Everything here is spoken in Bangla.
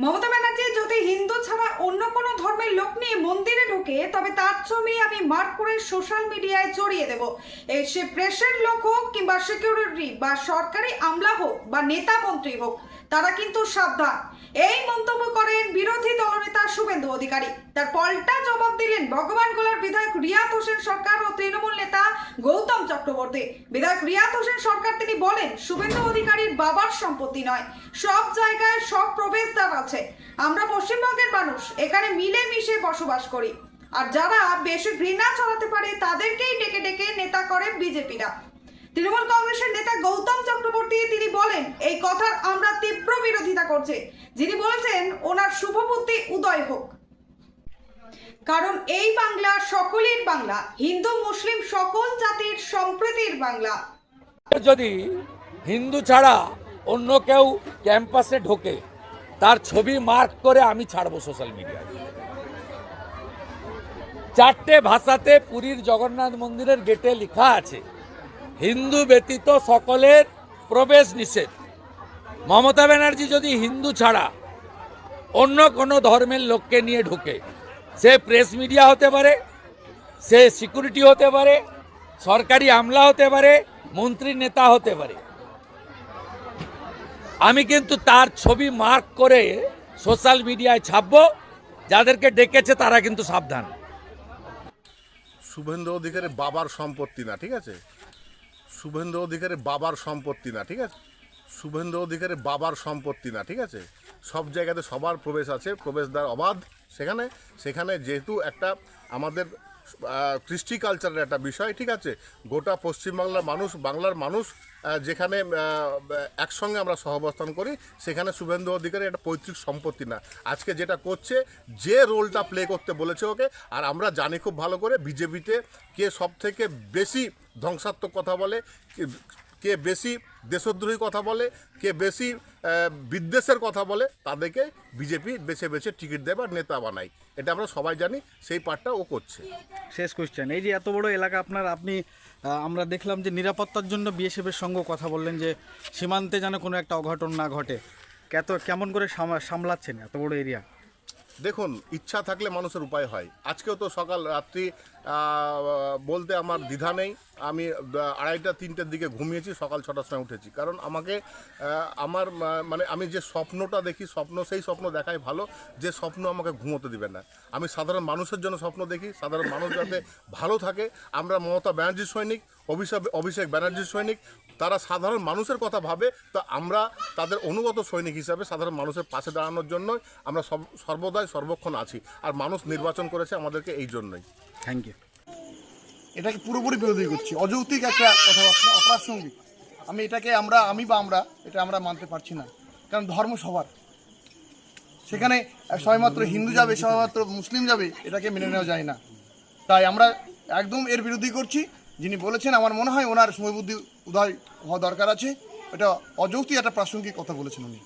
মমতা ব্যানার্জি যদি হিন্দু ছাড়া অন্য কোনো ধর্মের লোক নিয়ে মন্দিরে ঢোকে, তবে তার ছবি আমি মার্ক করে সোশ্যাল মিডিয়ায় ছড়িয়ে দেব। এই সে প্রেসের লোক হোক কিংবা সিকিউরিটি বা সরকারি আমলা হোক বা নেতা মন্ত্রী হোক, তারা কিন্তু সাবধান। এই মন্তব্য করেন বিরোধী দলনেতা শুভেন্দু অধিকারী। তার পাল্টা জবাব দিলেন ভগবান গোলার বিধায়ক রিয়াত হোসেন সরকার ও তৃণমূল নেতা গৌতম চক্রবর্তী। বিধায়ক রিয়াত হোসেন সরকার তিনি বলেন, শুভেন্দু অধিকারীর বাবার সম্পত্তি নয়। সব জায়গায় সব প্রবেশদ্বার আছে। আমরা পশ্চিমবঙ্গের মানুষ, এখানে মিলে মিশে বসবাস করি। আর যারা বেশি ঘৃণা ছড়াতে পারে, তাদেরকেই ডেকে ডেকে নেতা করেন বিজেপিরা। তৃণমূল কংগ্রেসের নেতা গৌতম চক্রবর্তী তিনি বলেন, এই কথার আমরা তীব্র বিরোধিতা করছি। যিনি বলেছেন, ওনার শুভবুদ্ধি উদয় হোক। কারণ এই বাংলা সকলের বাংলা, হিন্দু, মুসলিম সকল জাতির সম্প্রীতির বাংলা। যদি হিন্দু ছাড়া অন্য কেউ ক্যাম্পাসে ঢোকে তার ছবি মার্ক করে আমি ছাড়বো সোশ্যাল মিডিয়ায়। চারটে ভাষাতে পুরীর জগন্নাথ মন্দিরের গেটে লেখা আছে, হিন্দু ব্যতীত সকলের প্রবেশ নিষেধ। মমতা ব্যানার্জি যদি হিন্দু ছাড়া অন্য কোনো ধর্মের লোককে নিয়ে ঢোকে, সে প্রেস মিডিয়া হতে পারে, সে সিকিউরিটি হতে পারে, সরকারি আমলা হতে পারে, মন্ত্রী নেতা হতে পারে আমি কিন্তু তার ছবি মার্ক করে সোশ্যাল মিডিয়ায় ছাপবো। যাদেরকে ডেকেছে তারা কিন্তু সাবধান। শুভেন্দু অধিকারী বাবার সম্পত্তি না, ঠিক আছে? শুভেন্দু অধিকারী বাবার সম্পত্তি না, ঠিক আছে? শুভেন্দু অধিকারী বাবার সম্পত্তি না, ঠিক আছে? সব জায়গাতে সবার প্রবেশ আছে, প্রবেশদ্বার অবাধ। সেখানে সেখানে যেহেতু একটা আমাদের কৃষ্টি কালচারের একটা বিষয়, ঠিক আছে? গোটা পশ্চিমবাংলার মানুষ, বাংলার মানুষ যেখানে একসঙ্গে আমরা সহবস্থান করি, সেখানে শুভেন্দু অধিকারী একটা পৈতৃক সম্পত্তি না। আজকে যেটা করছে, যে রোলটা প্লে করতে বলেছে ওকে, আর আমরা জানি খুব ভালো করে বিজেপিতে কে সব থেকে বেশি ধ্বংসাত্মক কথা বলে কে- বেশি দেশদ্রোহী কথা বলে, কে বেশি বিদ্বেষের কথা বলে, তাদেরকে বিজেপি বেছে বেছে টিকিট দেয় বা নেতা বানায়। এটা আমরা সবাই জানি, সেই পার্টটা ও করছে। শেষ কোশ্চেন এই যে এত বড় এলাকা আপনার, আপনি আমরা দেখলাম যে নিরাপত্তার জন্য বিএসএফের সঙ্গে কথা বললেন যে সীমান্তে যেন কোনো একটা অঘটন না ঘটে। কত, কেমন করে সামা- সামলাচ্ছেন এত বড় এরিয়া দেখুন, ইচ্ছা থাকলে মানুষের উপায় হয়। আজকেও তো সকাল রাত্রি বলতে আমার দ্বিধা নেই। আমি আড়াইটা, তিনটের দিকে ঘুমিয়েছি, সকাল ছটার সময় উঠেছি। কারণ আমাকে আমার মানে আমি যে স্বপ্নটা দেখি, স্বপ্ন, সেই স্বপ্ন দেখাই ভালো। যে স্বপ্ন আমাকে ঘুমোতে দিবে না। আমি সাধারণ মানুষের জন্য স্বপ্ন দেখি। সাধারণ মানুষ যাতে ভালো থাকে। আমরা মমতা ব্যানার্জির সৈনিক। অভিষেক অভিষেক ব্যানার্জির সৈনিক তারা সাধারণ মানুষের কথা ভাবে তো আমরা তাদের অনুগত সৈনিক হিসাবে সাধারণ মানুষের পাশে দাঁড়ানোর জন্য আমরা সব সর্বদাই সর্বক্ষণ আছি। আর মানুষ নির্বাচন করেছে আমাদেরকে এই জন্যই। থ্যাংক ইউ এটাকে পুরোপুরি বিরোধী করছি। অযৌক্তিক একটা কথাবার্তা অপ্রাসঙ্গিক। আমি এটাকে আমরা আমি বা আমরা এটা আমরা মানতে পারছি না। কারণ ধর্ম সবার। সেখানে সবেমাত্র হিন্দু যাবে সবেমাত্র মুসলিম যাবে এটাকে মেনে নেওয়া যায় না। তাই আমরা একদম এর বিরোধী করছি। যিনি বলেছেন, আমার মনে হয় ওনার সময় বুদ্ধি উদয় হওয়া দরকার আছে। এটা অযৌক্তিক একটা প্রাসঙ্গিক কথা বলেছেন উনি।